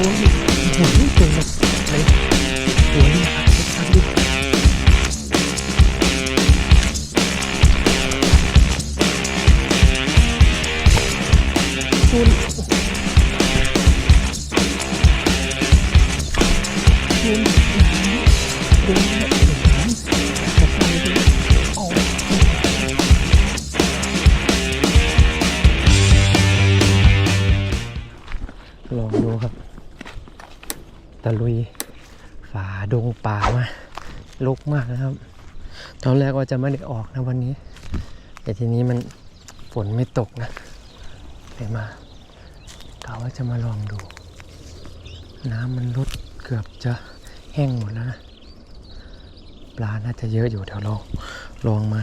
อ้ยโอ้ยตัวแบบเลยตัวนี้ครับเอ็กซ์ซันดิตัวนี้ตัวนี้ ตะลุยฝาดงป่ามาลกมากนะครับ ตอนแรกว่าจะไม่ได้ออกนะวันนี้ แต่ทีนี้มันฝนไม่ตกนะเลยมากะว่าจะมาลองดู น้ำมันลดเกือบจะแห้งหมดแล้วนะปลาน่าจะเยอะอยู่เดี๋ยวลองลองมา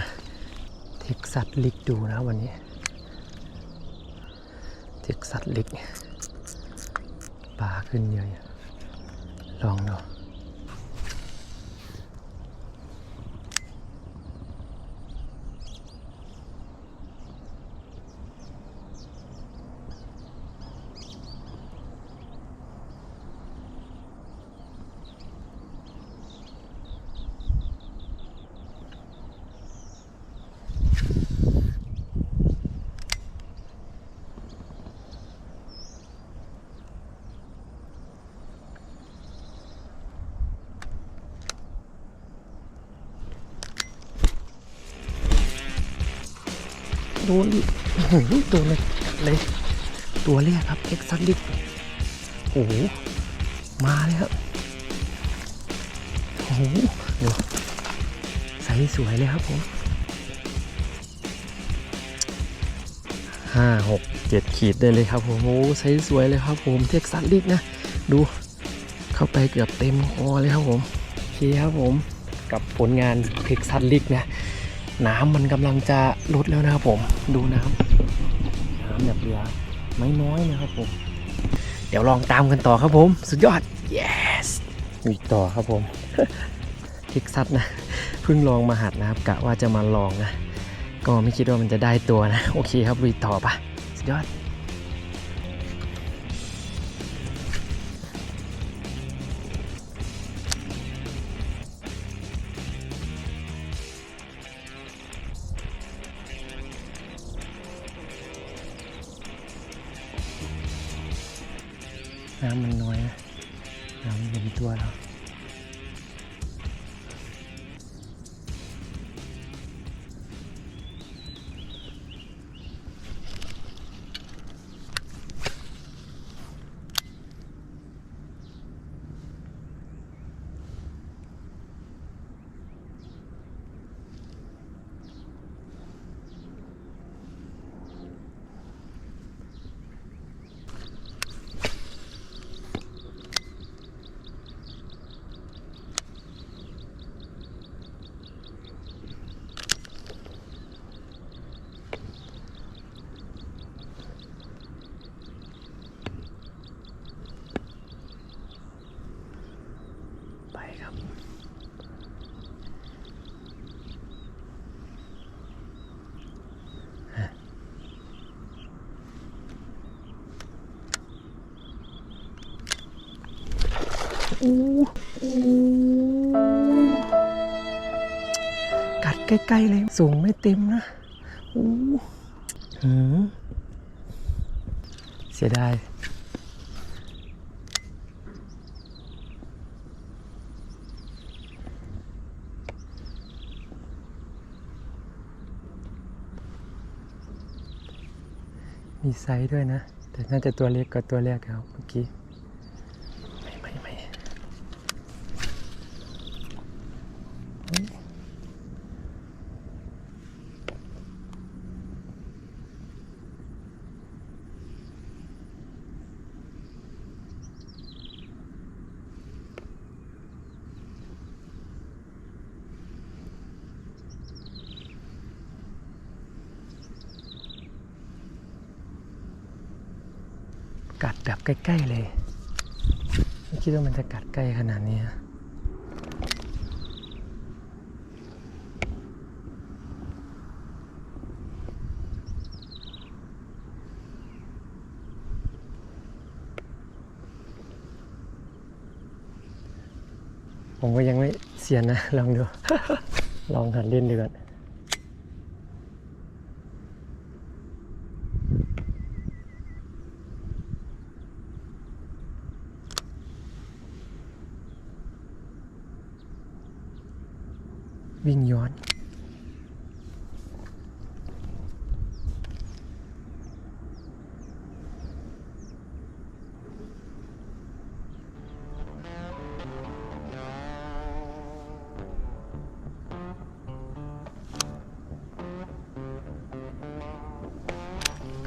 เทคสัตลิกดูนะวันนี้เทคสัตลิกปลาขึ้นเยอะ ๆล โดนโอ้โหตัวเลยเลย ตัวแรกครับเอ็กซันดิกโอ้โหมาเลยครับโอ้โหดูใสสวยเลยครับผมห้าหกเจ็ดขีดได้เลยครับผมโอ้ใสสวยเลยครับผมเท็กซัสลิกนะดูเข้าไปเกือบเต็มคอเลยครับผมโอเคครับผมกับผลงานเท็กซัสลิกนะ น้ำมันกำลังจะลดแล้วนะครับผมดูน้ำน้ำแบบเหลือไม่น้อยนะครับผม เดี๋ยวลองตามกันต่อครับผม สุดยอด yes มีต่อครับผมทิกซัดนะเพิ่งลองมาหัดนะครับกะว่าจะมาลองนะ ก็ไม่คิดว่ามันจะได้ตัวนะ โอเคครับวีต่อปะสุดยอด น้ำมันน้อยนะน้ำมันเป็นตัวเรา กัดใกล้ๆเลย สูงไม่เต็มนะอู้หืมเสียดายมีไซส์ด้วยนะ แต่น่าจะตัวเล็กกว่าตัวแรกครับเมื่อกี้ แบบใกล้ ๆ เลย ไม่คิดว่ามันจะกัดใกล้ขนาดนี้ผมก็ยังไม่เสียนะ ลองดู ลองหันเล่นดูก่อน วิ่งย้อน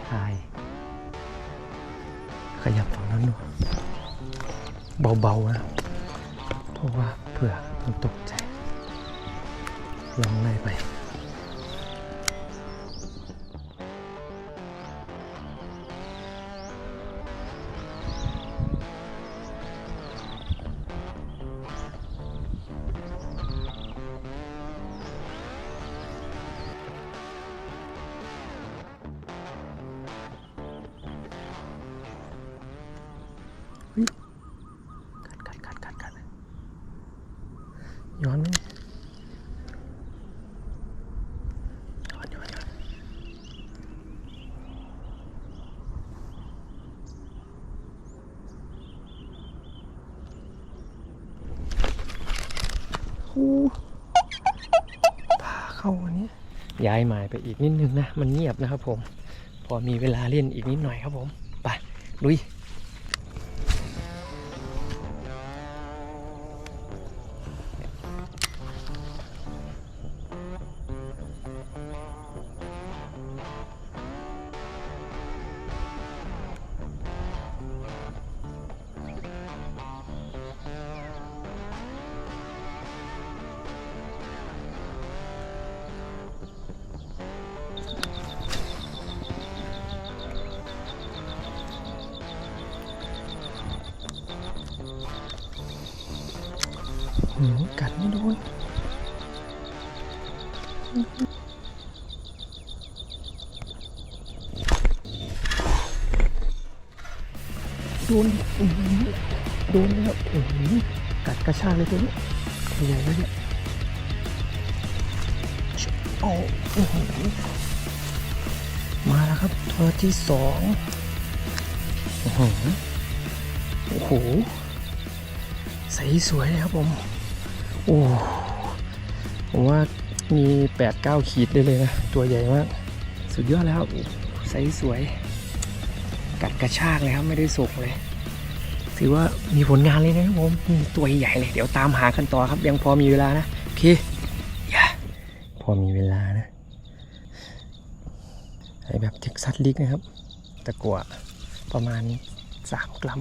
ถ่ายขยับฝั่งนั้นดูเบาๆนะ เพราะว่าเผื่อมันตกใจ ลองไล่ไปกัดกัดกัดกัดกัดย้อนไหมเนี่ยย้อนย้อนย้อนโอ้พา เข้าอันนี้ย้ายหมายไปอีกนิดนึงนะ มันเงียบนะครับผม พอมีเวลาเล่นอีกนิดหน่อยครับผม ไปลุย โดนอื้อหือโดนแล้วโอ้โหกัดกระชากเลยตัวนี้ตัวใหญ่เลยเนี่ยโอ้โอ้โหมาแล้วครับตัวที่สองโอ้โหโอ้โหใสสวยเลยครับผม โอ้ผมว่า มี8ปดเก้าขีดได้เลยนะ ตัวใหญ่มาก สุดยอดแล้วครับใสวย กัดกระชากเลยครับ ไม่ได้สุกเลย ถือว่ามีผลงานเลยนะครับผมตัวใหญ่เลยเดี๋ยวตามหากันต่อครับ ยังพอมีเวลานะโอเคอย่าพอมีเวลานะไอแบบเท็กซัสลิกนะครับ ตะกัวประมาณ 3 กรัม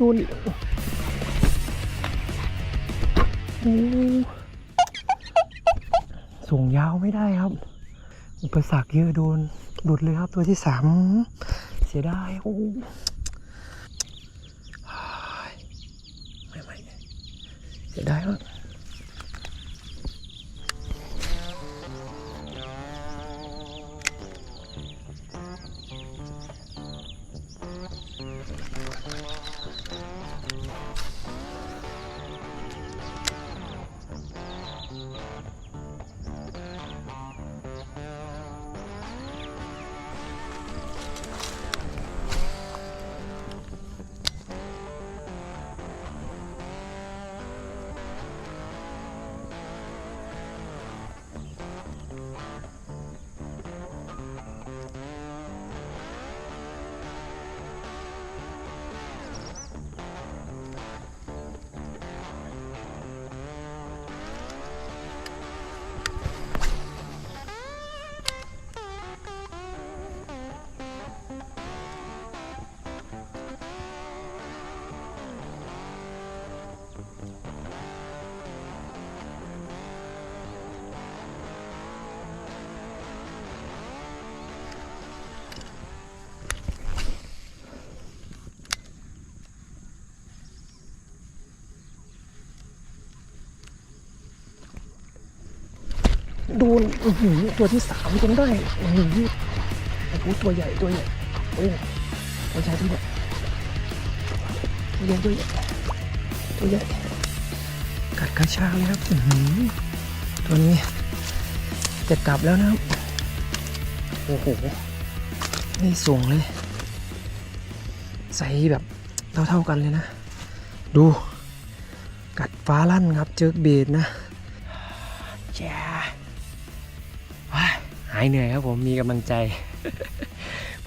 ดูนี่โอ้ส่งยาวไม่ได้ครับ อุปสรรคเยอะโดนหลุดเลยครับตัวที่สามเสียดายโอ้ไม่ไม่เสียดายมาก โดนอื้อหือตัวที่สามจนได้อื้อหือโอ้โหตัวใหญ่ตัวใหญ่โอ้ตัวใหญ่ตัวใหญ่ตัวใหญ่ตัวใหญ่ตัวใหญ่กัดกระชากเลยครับอื้อหือตัวนี้จะกลับแล้วนะครับโอ้โหไม่ส่งเลย ใส่แบบเท่าๆกันเลยนะ ดูกัดฟ้าลั่นครับเจอเบดนะแย่ว้ายหายเหนื่อยครับผมมีกำลังใจ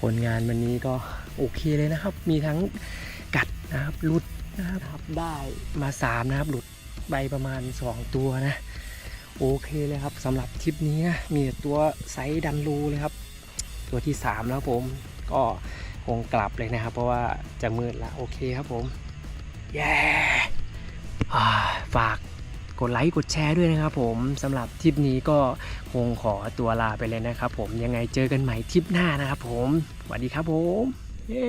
ผลงานวันนี้ก็โอเคเลยนะครับ มีทั้งกัดนะครับหลุดนะครับได้มาสามนะครับหลุดใบประมาณ 2 ตัวนะ โอเคเลยครับสำหรับทริปนี้นะมีตัวไซส์ดันรูเลยครับ ตัวที่ 3 แล้วผมก็คงกลับเลยนะครับ เพราะว่าจะมืดละโอเคครับผมเย้อ่าฝาก กดไลค์กดแชร์ด้วยนะครับผมสำหรับทริปนี้ก็คงขอตัวลาไปเลยนะครับผมยังไงเจอกันใหม่ทริปหน้านะครับผมสวัสดีครับผมเย้